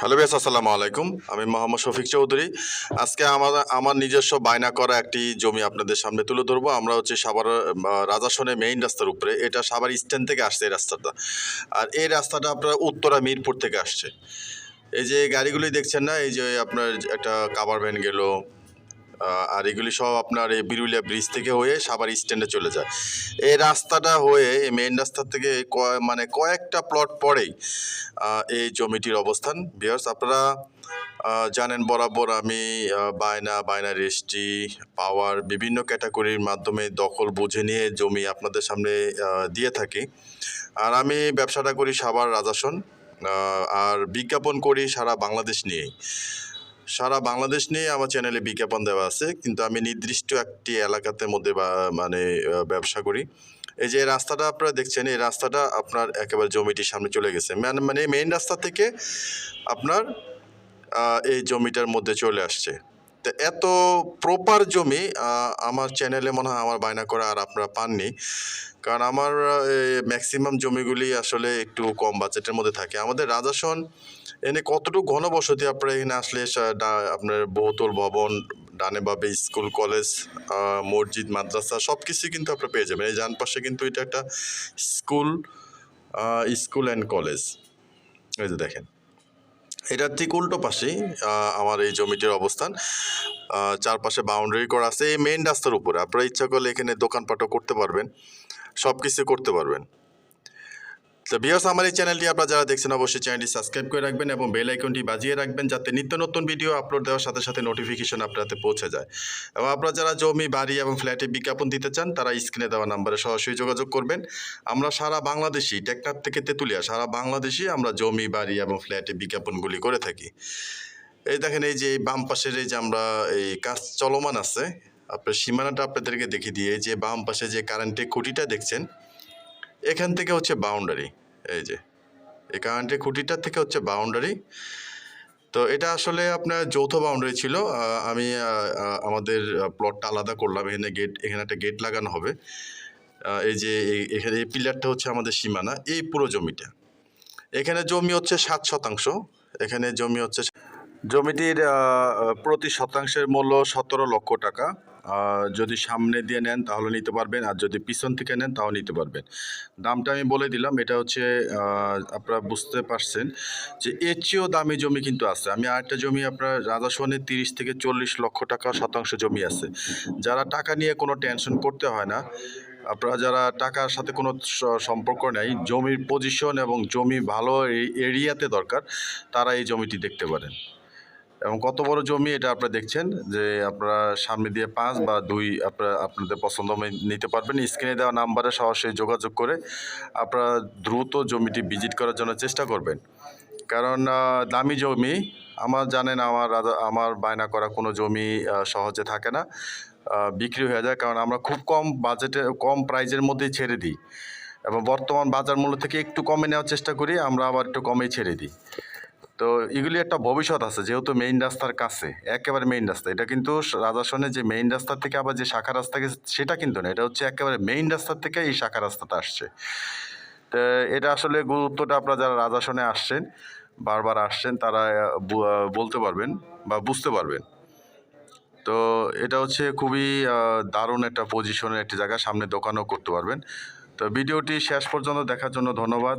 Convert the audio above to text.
Hello base আসসালামু আলাইকুম। আমি মোহাম্মদ শফিক চৌধুরী। আজকে আমার আমার নিজস্ব বায়না করা একটি জমি আপনাদের সামনে তুলে ধরবো। আমরা হচ্ছে সাবার রাজাসনে মেইন রাস্তার উপরে। এটা সাবার স্ট্যান্ড থেকে আসছে এই রাস্তাটা। আর এই রাস্তাটা আপনার উত্তরা মিরপুর থেকে আসছে। এই যে গাড়িগুলি দেখছেন না? এই যে আপনার একটা কাবার ভ্যান গেল আর এগুলি সব আপনার এই বিরুলিয়া ব্রিজ থেকে হয়ে সাবার স্ট্যান্ডে চলে যায়। এই রাস্তাটা হয়ে, এই মেইন রাস্তা থেকে মানে কয়েকটা প্লট পরেই এই জমিটির অবস্থান। বিয়ার্স আপনারা জানেন বরাবর আমি বায়না বায়না রেজিস্ট্রি পাওয়ার বিভিন্ন ক্যাটাগরির মাধ্যমে দখল বুঝে নিয়ে জমি আপনাদের সামনে দিয়ে থাকি। আর আমি ব্যবসাটা করি সাবার রাজাসন আর বিজ্ঞাপন করি সারা বাংলাদেশ নিয়েই। সারা বাংলাদেশ নিয়ে আমার চ্যানেলে বিজ্ঞাপন দেওয়া আছে, কিন্তু আমি নির্দিষ্ট একটি এলাকাতে মধ্যে মানে ব্যবসা করি। এই যে রাস্তাটা আপনারা দেখছেন, এই রাস্তাটা আপনার একেবারে জমিটির সামনে চলে গেছে। মানে মানে মেইন রাস্তা থেকে আপনার এই জমিটার মধ্যে চলে আসছে। তো এত প্রপার জমি আমার চ্যানেলে মনে হয় আমার বায়না করা আর আপনারা পাননি। কারণ আমার ম্যাক্সিমাম জমিগুলি আসলে একটু কম বাজেটের মধ্যে থাকে। আমাদের রাজাসন, এনে কতটুকু ঘনবসতি আপনারা এখানে আসলে আপনার বহুতল ভবন, ডানে বাবে স্কুল, কলেজ মসজিদ, মাদ্রাসা সব কিছুই কিন্তু আপনারা পেয়ে যাবেন। এই ডান পাশে কিন্তু এটা একটা স্কুল স্কুল অ্যান্ড কলেজ। এই যে দেখেন। এটার ঠিক উল্টো পাশে আমার এই জমিটির অবস্থান। চারপাশে বাউন্ডারি করা আছে, এই মেন রাস্তার উপরে। আপনারা ইচ্ছা করলে এখানে দোকানপাটও করতে পারবেন সব কিছু করতে পারবেন। তো বিয়ার্স আমার এই চ্যানেলটি আপনারা যারা দেখছেন অবশ্যই চ্যানেলটি সাবস্ক্রাইব করে রাখবেন এবং বেল আইকনটি বাজিয়ে রাখবেন যাতে নিত্য নতুন ভিডিও আপলোড দেওয়ার সাথে সাথে নোটিফিকেশন আপনাদের পৌঁছে যায়। এবং আপনারা যারা জমি, বাড়ি এবং ফ্ল্যাটে বিজ্ঞাপন দিতে চান, তারা স্ক্রিনে দেওয়া নাম্বারে সরাসরি যোগাযোগ করবেন। আমরা সারা বাংলাদেশি টেকনাফ থেকে তেঁতুলিয়া, সারা বাংলাদেশি আমরা জমি, বাড়ি এবং ফ্ল্যাটে বিজ্ঞাপনগুলি করে থাকি। এই দেখেন এই যে বাম পাশের এই যে আমরা এই কাজ চলমান আছে, আপনার সীমানাটা আপনাদেরকে দেখিয়ে দিয়ে যে বাম পাশে যে কারেন্টের খুঁটিটা দেখছেন এখান থেকে হচ্ছে বাউন্ডারি এই যে। এই কারেন্টের খুঁটিটার থেকে হচ্ছে বাউন্ডারি তো এটা আসলে আপনার যৌথ বাউন্ডারি ছিল। আমি আমাদের প্লটটা আলাদা করলাম। এখানে গেট এখানে একটা গেট লাগানো হবে। এই যে এখানে এই পিলারটা হচ্ছে আমাদের সীমানা, এই পুরো জমিটা। এখানে জমি হচ্ছে সাত শতাংশ। এখানে জমি হচ্ছে, জমিটির প্রতি শতাংশের মূল্য সতেরো লক্ষ টাকা। যদি সামনে দিয়ে নেন তাহলে নিতে পারবেন, আর যদি পিছন থেকে নেন তাও নিতে পারবেন। দামটা আমি বলে দিলাম, এটা হচ্ছে আপনারা বুঝতে পারছেন যে এর চেয়েও দামি জমি কিন্তু আছে। আমি আরেকটা জমি আপনার রাজাসনে তিরিশ থেকে চল্লিশ লক্ষ টাকা শতাংশ জমি আছে। যারা টাকা নিয়ে কোনো টেনশন করতে হয় না, আপনারা যারা টাকার সাথে কোনো সম্পর্ক নেই, জমির পজিশন এবং জমি ভালো এরিয়াতে দরকার, তারা এই জমিটি দেখতে পারেন। এবং কত বড় জমি এটা আপনারা দেখছেন? যে আপনারা সামনে দিয়ে পাঁচ বা দুই আপনারা আপনাদের পছন্দ নিতে পারবেন। স্ক্রিনে দেওয়া নাম্বারে সরাসরি যোগাযোগ করে আপনারা দ্রুত জমিটি ভিজিট করার জন্য চেষ্টা করবেন। কারণ দামি জমি, আমার জানেন আমার আমার বায়না করা কোনো জমি সহজে থাকে না বিক্রি হয়ে যায়। কারণ আমরা খুব কম বাজেটে, কম প্রাইজের মধ্যেই ছেড়ে দিই। এবং বর্তমান বাজার মূল্য থেকে একটু কমে নেওয়ার চেষ্টা করি, আমরা আবার একটু কমেই ছেড়ে দিই। তো এগুলি একটা ভবিষ্যৎ আছে, যেহেতু মেইন রাস্তার কাছে, একেবারে মেইন রাস্তা। এটা কিন্তু রাজাসনে যে মেইন রাস্তা থেকে আবার যে শাখা রাস্তা গেছে সেটা কিন্তু না। এটা হচ্ছে একেবারে মেইন রাস্তার থেকে এই শাখা রাস্তাটা আসছে। তো এটা আসলে গুরুত্বটা আপনারা যারা রাজাসনে আসছেন, বারবার আসছেন, তারা বলতে পারবেন বা বুঝতে পারবেন। তো এটা হচ্ছে খুবই দারুণ একটা পজিশনের একটি জায়গা, সামনে দোকানও করতে পারবেন। তো ভিডিওটি শেষ পর্যন্ত দেখার জন্য ধন্যবাদ।